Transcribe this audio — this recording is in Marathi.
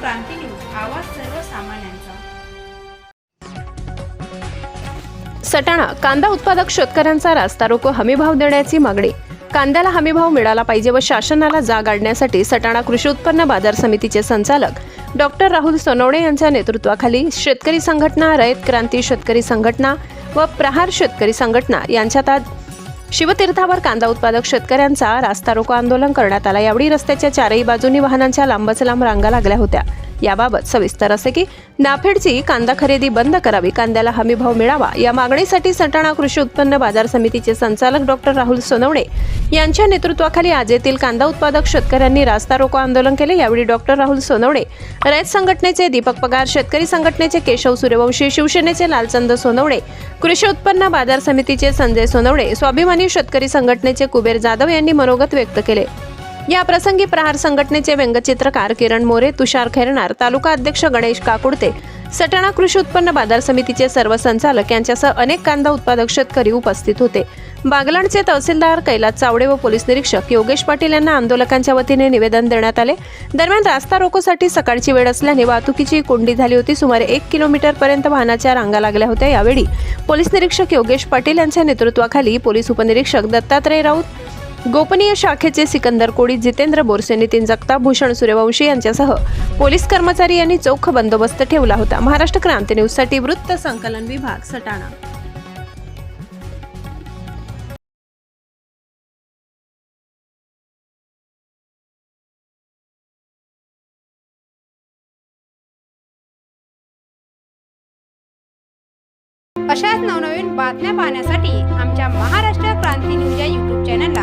क्रांती न्यूज आवाज सर्वसामान्यांचा. सटाणा कांदा उत्पादक शेतकऱ्यांचा रास्ता रोको हमीभाव देण्याची मागणी. कांद्याला हमीभाव मिळाला पाहिजे व शासनाला जाग आणण्यासाठी सटाणा कृषी उत्पन्न बाजार समितीचे संचालक डॉक्टर राहुल सोनवणे यांच्या नेतृत्वाखाली शेतकरी संघटना रयत क्रांती शेतकरी संघटना व प्रहार शेतकरी संघटना यांच्यात आज शिवतीर्थावर कांदा उत्पादक शेतकऱ्यांचा रास्ता रोको आंदोलन करण्यात आला. यावेळी रस्त्याच्या चारही बाजूनी वाहनांच्या लांबच लांब रांगा लागल्या होत्या. याबाबत सविस्तर असे की नाफेडची कांदा खरेदी बंद करावी कांद्याला हमीभाव मिळावा या मागणीसाठी सटाणा कृषी उत्पन्न बाजार समितीचे संचालक डॉक्टर राहुल सोनवणे यांच्या नेतृत्वाखाली आज येथील कांदा उत्पादक शेतकऱ्यांनी रास्ता रोको आंदोलन केले. यावेळी डॉक्टर राहुल सोनवणे रयत संघटनेचे दीपक पगार शेतकरी संघटनेचे केशव सूर्यवंशी शिवसेनेचे लालचंद सोनवणे कृषी उत्पन्न बाजार समितीचे संजय सोनवणे स्वाभिमानी शेतकरी संघटनेचे कुबेर जाधव यांनी मनोगत व्यक्त केले. या प्रसंगी प्रहार संघटनेचे व्यंगचित्रकार किरण मोरे तुषार खैरनार तालुका अध्यक्ष गणेश काकुडते सटाणा कृषी उत्पन्न बाजार समितीचे सर्व संचालक यांच्यासह अनेक कांदा उत्पादक शेतकरी उपस्थित होते. बागलाणचे तहसीलदार कैलास चावडे व पोलीस निरीक्षक योगेश पाटील यांना आंदोलकांच्या वतीने निवेदन देण्यात आले. दरम्यान रास्ता रोकोसाठी सकाळची वेळ असल्याने वाहतुकीची कोंडी झाली होती. सुमारे एक किलोमीटर पर्यंत वाहनाच्या रांगा लागल्या होत्या. यावेळी पोलीस निरीक्षक योगेश पाटील यांच्या नेतृत्वाखाली पोलीस उपनिरीक्षक दत्तात्रय राऊत गोपनीय शाखेचे सिकंदर कोळी जितेंद्र बोरसे नितीन जगता भूषण सूर्यवंशी यांच्यासह पोलीस कर्मचारी यांनी चोख बंदोबस्त ठेवला होता. महाराष्ट्र क्रांती न्यूजसाठी वृत्त संकलन विभाग सटाणा. अशाच नवनवीन बातम्या पाहण्यासाठी आमच्या महाराष्ट्र क्रांती न्यूज या यूट्यूब चॅनलला